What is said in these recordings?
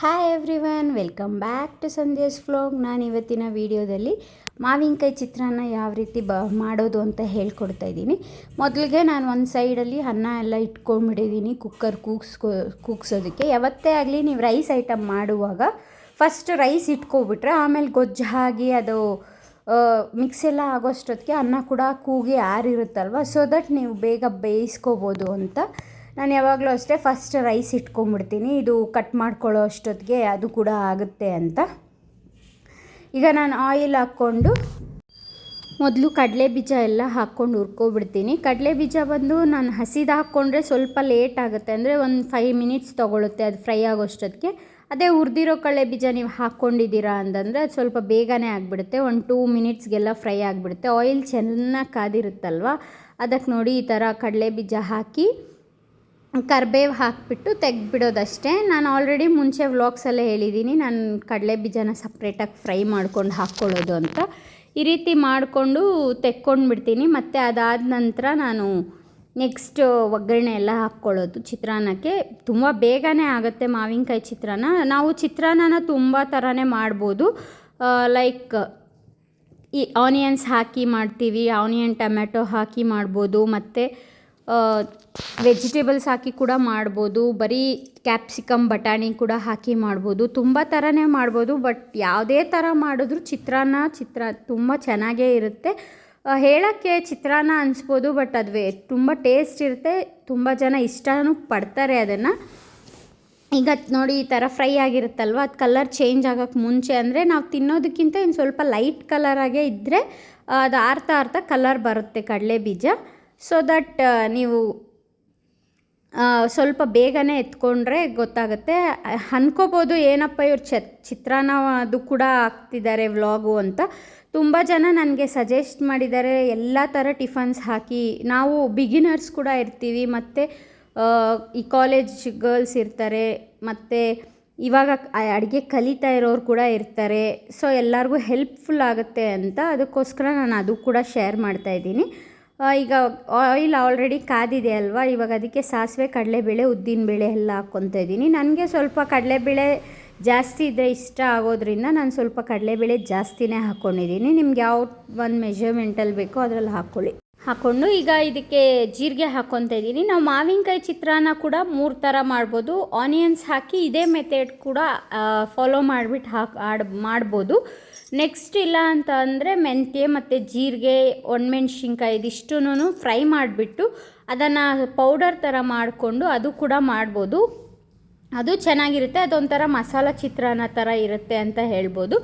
Hi everyone welcome back to Sandesh vlog ನಾನು ಇವತ್ತಿನ ವಿಡಿಯೋದಲ್ಲಿ ಮಾವಿನಕಾಯಿ ಚಿತ್ರಾನ್ನ ಯಾವ ರೀತಿ ಬ ಮಾಡೋದು ಅಂತ ಹೇಳ್ಕೊಡ್ತಾ ಇದ್ದೀನಿ. ಮೊದಲಿಗೆ ನಾನು ಒಂದು ಸೈಡಲ್ಲಿ ಅನ್ನ ಎಲ್ಲ ಇಟ್ಕೊಂಡ್ಬಿಟ್ಟಿದ್ದೀನಿ ಕುಕ್ಕರ್ ಕೂಗ್ಸ್ಕೊ ಕೂಗ್ಸೋದಕ್ಕೆ. ಯಾವತ್ತೇ ಆಗಲಿ ನೀವು ರೈಸ್ ಐಟಮ್ ಮಾಡುವಾಗ ಫಸ್ಟ್ ರೈಸ್ ಇಟ್ಕೊಬಿಟ್ರೆ ಆಮೇಲೆ ಗೊಜ್ಜು ಹಾಗೆ ಅದು ಮಿಕ್ಸ್ ಎಲ್ಲ ಆಗೋಷ್ಟೊತ್ತಿಗೆ ಅನ್ನ ಕೂಡ ಕೂಗಿ ಆರಿರುತ್ತಲ್ವ? ಸೊ ದಟ್ ನೀವು ಬೇಗ ಬೇಯಿಸ್ಕೋಬೋದು ಅಂತ ನಾನು ಯಾವಾಗಲೂ ಅಷ್ಟೇ ಫಸ್ಟ್ ರೈಸ್ ಇಟ್ಕೊಂಡ್ಬಿಡ್ತೀನಿ. ಇದು ಕಟ್ ಮಾಡ್ಕೊಳ್ಳೋ ಅಷ್ಟೊತ್ತಿಗೆ ಅದು ಕೂಡ ಆಗುತ್ತೆ ಅಂತ. ಈಗ ನಾನು ಆಯಿಲ್ ಹಾಕ್ಕೊಂಡು ಮೊದಲು ಕಡಲೆ ಬೀಜ ಎಲ್ಲ ಹಾಕ್ಕೊಂಡು ಹುರ್ಕೊಬಿಡ್ತೀನಿ. ಕಡಲೆ ಬೀಜ ಬಂದು ನಾನು ಹಸಿದು ಹಾಕ್ಕೊಂಡ್ರೆ ಸ್ವಲ್ಪ ಲೇಟ್ ಆಗುತ್ತೆ. ಅಂದರೆ ಒಂದು ಫೈವ್ ಮಿನಿಟ್ಸ್ ತೊಗೊಳುತ್ತೆ ಅದು ಫ್ರೈ ಆಗೋಷ್ಟೊತ್ತಿಗೆ ಅದೇ ಹುರಿದಿರೋ ಕಡಲೆ ಬೀಜ ನೀವು ಹಾಕ್ಕೊಂಡಿದ್ದೀರಾ ಅಂತಂದರೆ ಅದು ಸ್ವಲ್ಪ ಬೇಗನೆ ಆಗಿಬಿಡುತ್ತೆ. ಒಂದು ಟೂ ಮಿನಿಟ್ಸ್ಗೆಲ್ಲ ಫ್ರೈ ಆಗಿಬಿಡುತ್ತೆ. ಆಯಿಲ್ ಚೆನ್ನಾಗಿ ಕಾದಿರುತ್ತಲ್ವ? ಅದಕ್ಕೆ ನೋಡಿ ಈ ಥರ ಕಡಲೆ ಬೀಜ ಹಾಕಿ ಕರ್ಬೇವು ಹಾಕಿಬಿಟ್ಟು ತೆಗೆದ್ಬಿಡೋದಷ್ಟೇ. ನಾನು ಆಲ್ರೆಡಿ ಮುಂಚೆ ವ್ಲಾಗ್ಸಲ್ಲೇ ಹೇಳಿದ್ದೀನಿ ನಾನು ಕಡಲೆ ಬೀಜನ ಸಪ್ರೇಟಾಗಿ ಫ್ರೈ ಮಾಡ್ಕೊಂಡು ಹಾಕ್ಕೊಳ್ಳೋದು ಅಂತ. ಈ ರೀತಿ ಮಾಡಿಕೊಂಡು ತೆಕ್ಕೊಂಡು ಬಿಡ್ತೀನಿ ಮತ್ತು ಅದಾದ ನಂತರ ನಾನು ನೆಕ್ಸ್ಟ್ ಒಗ್ಗರಣೆ ಎಲ್ಲ ಹಾಕ್ಕೊಳ್ಳೋದು ಚಿತ್ರಾನ್ನಕ್ಕೆ. ತುಂಬ ಬೇಗನೆ ಆಗುತ್ತೆ ಮಾವಿನಕಾಯಿ ಚಿತ್ರಾನ್ನ. ನಾವು ಚಿತ್ರಾನ್ನನ ತುಂಬ ಥರನೇ ಮಾಡ್ಬೋದು. ಲೈಕ್ ಈ ಆನಿಯನ್ಸ್ ಹಾಕಿ ಮಾಡ್ತೀವಿ ಆನಿಯನ್ ಟೊಮೆಟೊ ಹಾಕಿ ಮಾಡ್ಬೋದು, ಮತ್ತು ವೆಜಿಟೇಬಲ್ಸ್ ಹಾಕಿ ಕೂಡ ಮಾಡ್ಬೋದು, ಬರೀ ಕ್ಯಾಪ್ಸಿಕಮ್ ಬಟಾಣಿ ಕೂಡ ಹಾಕಿ ಮಾಡ್ಬೋದು. ತುಂಬ ಥರನೇ ಮಾಡ್ಬೋದು ಬಟ್ ಯಾವುದೇ ಥರ ಮಾಡಿದ್ರು ಚಿತ್ರಾನ್ನ ಚಿತ್ರ ತುಂಬ ಚೆನ್ನಾಗೇ ಇರುತ್ತೆ. ಹೇಳೋಕ್ಕೆ ಚಿತ್ರಾನ್ನ ಅನಿಸ್ಬೋದು ಬಟ್ ಅದು ತುಂಬ ಟೇಸ್ಟ್ ಇರುತ್ತೆ, ತುಂಬ ಜನ ಇಷ್ಟನೂ ಪಡ್ತಾರೆ ಅದನ್ನು. ಈಗ ನೋಡಿ, ಈ ಥರ ಫ್ರೈ ಆಗಿರುತ್ತಲ್ವ, ಅದು ಕಲರ್ ಚೇಂಜ್ ಆಗೋಕ್ಕೆ ಮುಂಚೆ ಅಂದರೆ ನಾವು ತಿನ್ನೋದಕ್ಕಿಂತ ಇನ್ನು ಸ್ವಲ್ಪ ಲೈಟ್ ಕಲರಾಗೇ ಇದ್ದರೆ ಅದು ಆರ್ತಾ ಆರ್ತಾ ಕಲರ್ ಬರುತ್ತೆ ಕಡಲೆ ಬೀಜ ಸೊ ದಟ್ ನೀವು ಸ್ವಲ್ಪ ಬೇಗನೆ ಎತ್ಕೊಂಡ್ರೆ ಗೊತ್ತಾಗುತ್ತೆ. ಅನ್ಕೋಬೋದು ಏನಪ್ಪ ಇವ್ರು ಚ, ಚಿತ್ರಾನ್ನ ಅದು ಕೂಡ ಹಾಕ್ತಿದ್ದಾರೆ ವ್ಲಾಗು ಅಂತ. ತುಂಬ ಜನ ನನಗೆ ಸಜೆಸ್ಟ್ ಮಾಡಿದ್ದಾರೆ ಎಲ್ಲ ಥರ ಟಿಫನ್ಸ್ ಹಾಕಿ. ನಾವು ಬಿಗಿನರ್ಸ್ ಕೂಡ ಇರ್ತೀವಿ, ಮತ್ತು ಈ ಕಾಲೇಜ್ ಗರ್ಲ್ಸ್ ಇರ್ತಾರೆ, ಮತ್ತು ಇವಾಗ ಅಡುಗೆ ಕಲಿತಾ ಇರೋರು ಕೂಡ ಇರ್ತಾರೆ. ಸೊ ಎಲ್ಲರಿಗೂ ಹೆಲ್ಪ್ಫುಲ್ ಆಗುತ್ತೆ ಅಂತ ಅದಕ್ಕೋಸ್ಕರ ನಾನು ಅದು ಕೂಡ ಶೇರ್ ಮಾಡ್ತಾಯಿದ್ದೀನಿ ಈಗ ಆಯಿಲ್ ಆಲ್ರೆಡಿ ಕಾದಿದೆ ಅಲ್ವಾ? ಇವಾಗ ಅದಕ್ಕೆ ಸಾಸಿವೆ, ಕಡಲೆಬೇಳೆ ಉದ್ದಿನಬೇಳೆ ಎಲ್ಲ ಹಾಕ್ಕೊತಾ ಇದ್ದೀನಿ. ನನಗೆ ಸ್ವಲ್ಪ ಕಡಲೆಬೇಳೆ ಜಾಸ್ತಿ ಇದ್ದರೆ ಇಷ್ಟ ಆಗೋದ್ರಿಂದ ನಾನು ಸ್ವಲ್ಪ ಕಡಲೆಬೇಳೆ ಜಾಸ್ತಿನೇ ಹಾಕ್ಕೊಂಡಿದ್ದೀನಿ ನಿಮ್ಗೆ ಯಾವ ಒಂದು ಮೆಷರ್ಮೆಂಟಲ್ಲಿ ಬೇಕೋ ಅದರಲ್ಲಿ ಹಾಕ್ಕೊಳ್ಳಿ ಹಾಕ್ಕೊಂಡು ಈಗ ಇದಕ್ಕೆ ಜೀರಿಗೆ ಹಾಕ್ಕೊತ ಇದ್ದೀನಿ. ನಾವು ಮಾವಿನಕಾಯಿ ಚಿತ್ರಾನ್ನ ಕೂಡ ಮೂರು ಥರ ಮಾಡ್ಬೋದು. ಆನಿಯನ್ಸ್ ಹಾಕಿ ಇದೇ ಮೆಥಡ್ ಕೂಡ ಫಾಲೋ ಮಾಡಿಬಿಟ್ಟು ಹಾಕಿ, ಆಡ್, ಮಾಡ್ಬೋದು. ನೆಕ್ಸ್ಟ್ ಇಲ್ಲ ಅಂತ ಅಂದರೆ ಮೆಂತ್ಯ ಮತ್ತು ಜೀರಿಗೆ, ಒಣಮೆಣ್ಸಿನ್ಕಾಯಿ ಇದಿಷ್ಟೂ ಫ್ರೈ ಮಾಡಿಬಿಟ್ಟು ಅದನ್ನು ಪೌಡರ್ ಥರ ಮಾಡಿಕೊಂಡು ಅದು ಕೂಡ ಮಾಡ್ಬೋದು. ಅದು ಚೆನ್ನಾಗಿರುತ್ತೆ, ಅದೊಂಥರ ಮಸಾಲ ಚಿತ್ರಾನ್ನ ಥರ ಇರುತ್ತೆ ಅಂತ ಹೇಳ್ಬೋದು.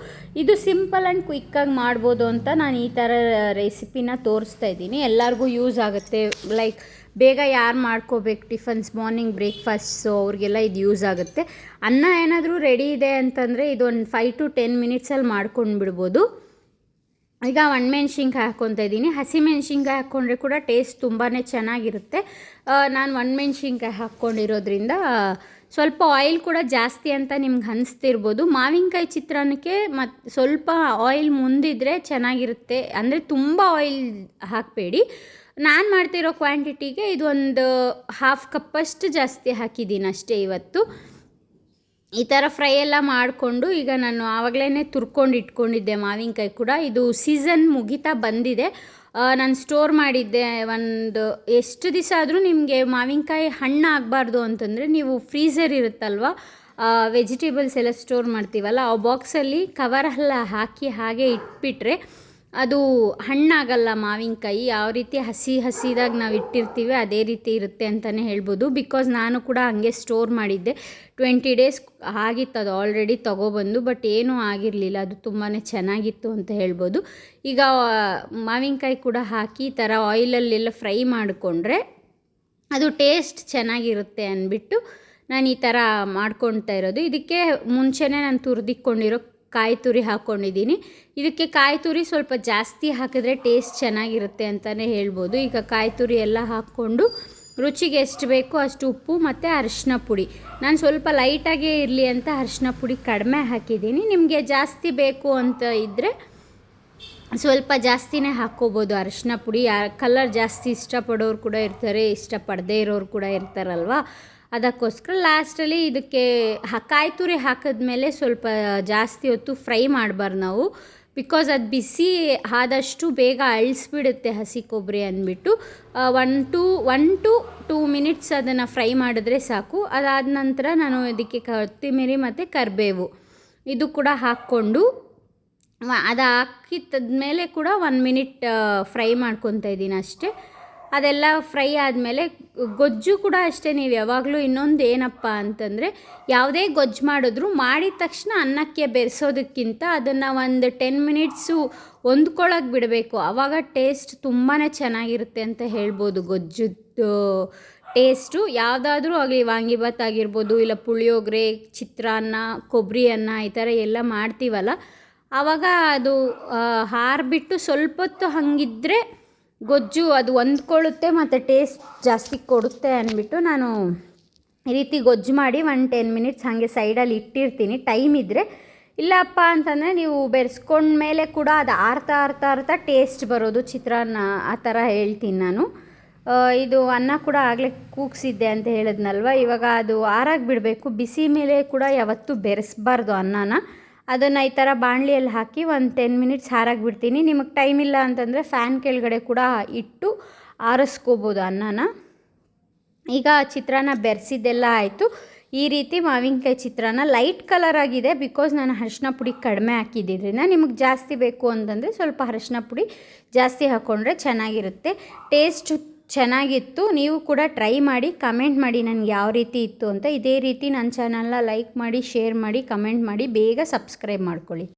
ಇದು ಸಿಂಪಲ್ ಆ್ಯಂಡ್ ಕ್ವಿಕ್ಕಾಗಿ ಮಾಡ್ಬೋದು ಅಂತ ನಾನು ಈ ಥರ ರೆಸಿಪಿನ ತೋರಿಸ್ತಾ ಇದ್ದೀನಿ. ಎಲ್ಲರಿಗೂ ಯೂಸ್ ಆಗುತ್ತೆ. ಲೈಕ್, ಬೇಗ ಯಾರು ಮಾಡ್ಕೋಬೇಕು? ಟಿಫನ್ಸ್, ಮಾರ್ನಿಂಗ್ ಬ್ರೇಕ್ಫಾಸ್ಟು ಅವ್ರಿಗೆಲ್ಲ ಇದು ಯೂಸ್ ಆಗುತ್ತೆ. ಅನ್ನ ಏನಾದರೂ ರೆಡಿ ಇದೆ ಅಂತಂದರೆ ಇದೊಂದು ಫೈವ್ ಟು ಟೆನ್ ಮಿನಿಟ್ಸಲ್ಲಿ ಮಾಡ್ಕೊಂಡು ಬಿಡ್ಬೋದು. ಈಗ ಒಣಮೆಣ್ಸಿನ್ಕಾಯಿ ಹಾಕ್ಕೊತಾ ಇದ್ದೀನಿ. ಹಸಿಮೆಣ್ಸಿನ್ಕಾಯಿ ಹಾಕ್ಕೊಂಡ್ರೆ ಕೂಡ ಟೇಸ್ಟ್ ತುಂಬಾ ಚೆನ್ನಾಗಿರುತ್ತೆ. ನಾನು ಒಣಮೆಣ್ಸಿನ್ಕಾಯಿ ಹಾಕ್ಕೊಂಡಿರೋದ್ರಿಂದ ಸ್ವಲ್ಪ ಆಯಿಲ್ ಕೂಡ ಜಾಸ್ತಿ ಅಂತ ನಿಮ್ಗೆ ಅನಿಸ್ತಿರ್ಬೋದು. ಮಾವಿನಕಾಯಿ ಚಿತ್ರಾನ್ನಕ್ಕೆ ಮತ್ತು ಸ್ವಲ್ಪ ಆಯಿಲ್ ಮುಂದಿದ್ರೆ ಚೆನ್ನಾಗಿರುತ್ತೆ. ಅಂದರೆ ತುಂಬ ಆಯಿಲ್ ಹಾಕಬೇಡಿ. ನಾನು ಮಾಡ್ತಿರೋ ಕ್ವಾಂಟಿಟಿಗೆ ಇದೊಂದು ಹಾಫ್ ಕಪ್ಪಷ್ಟು ಜಾಸ್ತಿ ಹಾಕಿದ್ದೀನಿ ಅಷ್ಟೇ ಇವತ್ತು. ಈ ಥರ ಫ್ರೈ ಎಲ್ಲ ಮಾಡಿಕೊಂಡು ಈಗ ನಾನು ಆವಾಗಲೇ ತುರ್ಕೊಂಡು ಇಟ್ಕೊಂಡಿದ್ದೆ ಮಾವಿನಕಾಯಿ ಕೂಡ. ಇದು ಸೀಸನ್ ಮುಗಿತಾ ಬಂದಿದೆ. ನಾನು ಸ್ಟೋರ್ ಮಾಡಿದ್ದೆ ಒಂದು ಎಷ್ಟು ದಿವಸ ಆದರೂ ನಿಮಗೆ ಮಾವಿನಕಾಯಿ ಹಣ್ಣು ಆಗಬಾರ್ದು ಅಂತಂದರೆ ನೀವು ಫ್ರೀಝರ್ ಇರುತ್ತಲ್ವ ವೆಜಿಟೇಬಲ್ಸ್ ಎಲ್ಲ ಸ್ಟೋರ್ ಮಾಡ್ತೀವಲ್ಲ, ಆ ಬಾಕ್ಸಲ್ಲಿ ಕವರೆಲ್ಲ ಹಾಕಿ ಹಾಗೆ ಇಟ್ಬಿಟ್ರೆ ಅದು ಹಣ್ಣಾಗಲ್ಲ ಮಾವಿನಕಾಯಿ, ಯಾವ ರೀತಿ ಹಸಿ ಹಸಿದಾಗ ನಾವು ಇಟ್ಟಿರ್ತೀವಿ ಅದೇ ರೀತಿ ಇರುತ್ತೆ ಅಂತಲೇ ಹೇಳ್ಬೋದು. ಬಿಕಾಸ್ ನಾನು ಕೂಡ ಹಂಗೆ ಸ್ಟೋರ್ ಮಾಡಿದ್ದೆ. ಟ್ವೆಂಟಿ ಡೇಸ್ ಆಗಿತ್ತು ಅದು ಆಲ್ರೆಡಿ ತೊಗೊಬಂದು ಬಟ್ ಏನೂ ಆಗಿರಲಿಲ್ಲ. ಅದು ತುಂಬಾ ಚೆನ್ನಾಗಿತ್ತು ಅಂತ ಹೇಳ್ಬೋದು. ಈಗ ಮಾವಿನಕಾಯಿ ಕೂಡ ಹಾಕಿ ಈ ಥರ ಆಯಿಲಲ್ಲೆಲ್ಲ ಫ್ರೈ ಮಾಡಿಕೊಂಡ್ರೆ ಅದು ಟೇಸ್ಟ್ ಚೆನ್ನಾಗಿರುತ್ತೆ ಅಂದ್ಬಿಟ್ಟು ನಾನು ಈ ಥರ ಮಾಡ್ಕೊಳ್ತಾ ಇರೋದು. ಇದಕ್ಕೆ ಮುಂಚೆನೇ ನಾನು ತುರಿದಿಕ್ಕೊಂಡಿರೋ ಕಾಯಿ ತುರಿ ಹಾಕ್ಕೊಂಡಿದ್ದೀನಿ ಇದಕ್ಕೆ ಕಾಯಿ ತುರಿ ಸ್ವಲ್ಪ ಜಾಸ್ತಿ ಹಾಕಿದ್ರೆ ಟೇಸ್ಟ್ ಚೆನ್ನಾಗಿರುತ್ತೆ ಅಂತಲೇ ಹೇಳ್ಬೋದು. ಈಗ ಕಾಯಿ ತುರಿ ಎಲ್ಲ ಹಾಕ್ಕೊಂಡು ರುಚಿಗೆ ಎಷ್ಟು ಬೇಕೋ ಅಷ್ಟು ಉಪ್ಪು ಮತ್ತು ಅರಿಶಿನ ಪುಡಿ. ನಾನು ಸ್ವಲ್ಪ ಲೈಟಾಗೇ ಇರಲಿ ಅಂತ ಅರಿಶಿನ ಪುಡಿ ಕಡಿಮೆ ಹಾಕಿದ್ದೀನಿ. ನಿಮಗೆ ಜಾಸ್ತಿ ಬೇಕು ಅಂತ ಇದ್ದರೆ ಸ್ವಲ್ಪ ಜಾಸ್ತಿನೇ ಹಾಕ್ಕೋಬೋದು ಅರಿಶಿನ ಪುಡಿ. ಕಲರ್ ಜಾಸ್ತಿ ಇಷ್ಟಪಡೋರು ಕೂಡ ಇರ್ತಾರೆ, ಇಷ್ಟಪಡದೇ ಇರೋರು ಕೂಡ ಇರ್ತಾರಲ್ವ? ಅದಕ್ಕೋಸ್ಕರ ಲಾಸ್ಟಲ್ಲಿ ಇದಕ್ಕೆ ಕಾಯ್ತುರಿ ಕಾಯಿ ತುರಿ ಹಾಕಿದ್ಮೇಲೆ ಸ್ವಲ್ಪ ಜಾಸ್ತಿ ಹೊತ್ತು ಫ್ರೈ ಮಾಡಬಾರ್ದು ನಾವು. ಬಿಕಾಸ್ ಅದು ಬಿಸಿ ಆದಷ್ಟು ಬೇಗ ಅಳಿಸ್ಬಿಡುತ್ತೆ ಹಸಿ ಕೊಬ್ಬರಿ ಅಂದ್ಬಿಟ್ಟು. One two one two two minutes ಅದನ್ನು ಫ್ರೈ ಮಾಡಿದ್ರೆ ಸಾಕು. ಅದಾದ ನಂತರ ನಾನು ಇದಕ್ಕೆ ಕೊತ್ತಿಮಿರಿ ಮತ್ತು ಕರಿಬೇವು. ಇದು ಕೂಡ ಹಾಕ್ಕೊಂಡು ಅದು ಅದು ಹಾಕಿದ್ದಾದ್ಮೇಲೆ ಕೂಡ ಒನ್ ಮಿನಿಟ್ ಫ್ರೈ ಮಾಡ್ಕೊತಾ ಇದ್ದೀನಿ ಅಷ್ಟೇ. ಅದೆಲ್ಲ ಫ್ರೈ ಆದಮೇಲೆ ಗೊಜ್ಜು ಕೂಡ ಅಷ್ಟೇ ನೀವು ಯಾವಾಗಲೂ ಇನ್ನೊಂದು ಏನಪ್ಪ ಅಂತಂದರೆ ಯಾವುದೇ ಗೊಜ್ಜು ಮಾಡಿದ್ರು ಮಾಡಿದ ತಕ್ಷಣ ಅನ್ನಕ್ಕೆ ಬೆರೆಸೋದಕ್ಕಿಂತ ಅದನ್ನು ಒಂದು ಟೆನ್ ಮಿನಿಟ್ಸು ಹೊಂದ್ಕೊಳ್ಳೋಕೆ ಬಿಡಬೇಕು. ಆವಾಗ ಟೇಸ್ಟ್ ತುಂಬಾ ಚೆನ್ನಾಗಿರುತ್ತೆ ಅಂತ ಹೇಳ್ಬೋದು ಗೊಜ್ಜುದ್ದು ಟೇಸ್ಟು ಯಾವುದಾದ್ರೂ ಆಗಲಿ ವಾಂಗಿಭಾತ್ ಆಗಿರ್ಬೋದು ಇಲ್ಲ ಪುಳಿಯೋಗರೆ, ಚಿತ್ರಾನ್ನ ಕೊಬ್ಬರಿ ಅನ್ನ ಈ ಥರ ಎಲ್ಲ ಮಾಡ್ತೀವಲ್ಲ ಆವಾಗ ಅದು ಹಾರಿಬಿಟ್ಟು ಸ್ವಲ್ಪ ಹೊತ್ತು ಹಾಗಿದ್ರೆ ಗೊಜ್ಜು ಅದು ಹೊಂದ್ಕೊಳ್ಳುತ್ತೆ ಮತ್ತು ಟೇಸ್ಟ್ ಜಾಸ್ತಿ ಕೊಡುತ್ತೆ ಅಂದ್ಬಿಟ್ಟು ನಾನು ಈ ರೀತಿ ಗೊಜ್ಜು ಮಾಡಿ ಒನ್ ಟೆನ್ ಮಿನಿಟ್ಸ್ ಹಾಗೆ ಸೈಡಲ್ಲಿ ಇಟ್ಟಿರ್ತೀನಿ. ಟೈಮ್ ಇದ್ದರೆ ಇಲ್ಲಪ್ಪ ಅಂತಂದರೆ ನೀವು ಬೆರೆಸ್ಕೊಂಡ್ಮೇಲೆ ಕೂಡ ಅದು ಆರ್ತಾ ಆರ್ತಾ ಆರ್ತಾ ಟೇಸ್ಟ್ ಬರೋದು ಚಿತ್ರಾನ್ನ ಆ ಥರ ಹೇಳ್ತೀನಿ ನಾನು. ಇದು ಅನ್ನ ಕೂಡ ಆಗಲೇ ಕೂಗ್ಸಿದ್ದೆ ಅಂತ ಹೇಳಿದ್ನಲ್ವ? ಇವಾಗ ಅದು ಆರಾಗಿ ಬಿಡಬೇಕು ಬಿಸಿ ಮೇಲೆ ಕೂಡ ಯಾವತ್ತೂ ಬೆರೆಸ್ಬಾರ್ದು ಅನ್ನನ. ಅದನ್ನು ಈ ಥರ ಬಾಣಲಿಯಲ್ಲಿ ಹಾಕಿ ಒಂದು ಟೆನ್ ಮಿನಿಟ್ಸ್ ಹಾರಾಗಿ ಬಿಡ್ತೀನಿ ನಿಮಗೆ ಟೈಮ್ ಇಲ್ಲ ಅಂತಂದರೆ ಫ್ಯಾನ್ ಕೆಳಗಡೆ ಕೂಡ ಇಟ್ಟು ಆರಿಸ್ಕೋಬೋದು ಅನ್ನನ. ಈಗ ಚಿತ್ರಾನ್ನ ಬೆರೆಸಿದ್ದೆಲ್ಲ ಆಯಿತು. ಈ ರೀತಿ ಮಾವಿನಕಾಯಿ ಚಿತ್ರಾನ್ನ ಲೈಟ್ ಕಲರ್ ಆಗಿದೆ ಬಿಕಾಸ್ ನಾನು ಅರಿಶಿನ ಪುಡಿ ಕಡಿಮೆ ಹಾಕಿದ್ದರಿಂದ ನಿಮಗೆ ಜಾಸ್ತಿ ಬೇಕು ಅಂತಂದರೆ ಸ್ವಲ್ಪ ಅರಿಶಿನ ಪುಡಿ ಜಾಸ್ತಿ ಹಾಕ್ಕೊಂಡ್ರೆ ಚೆನ್ನಾಗಿರುತ್ತೆ. ಟೇಸ್ಟ್ ಚೆನ್ನಾಗಿತ್ತು, ನೀವು ಕೂಡ ಟ್ರೈ ಮಾಡಿ, ಕಮೆಂಟ್ ಮಾಡಿ ನನಗೆ ಯಾವ ರೀತಿ ಇತ್ತು ಅಂತ ಇದೇ ರೀತಿ ನನ್ನ ಚಾನಲ್ನ ಲೈಕ್ ಮಾಡಿ, ಶೇರ್ ಮಾಡಿ, ಕಮೆಂಟ್ ಮಾಡಿ, ಬೇಗ ಸಬ್ಸ್ಕ್ರೈಬ್ ಮಾಡ್ಕೊಳ್ಳಿ.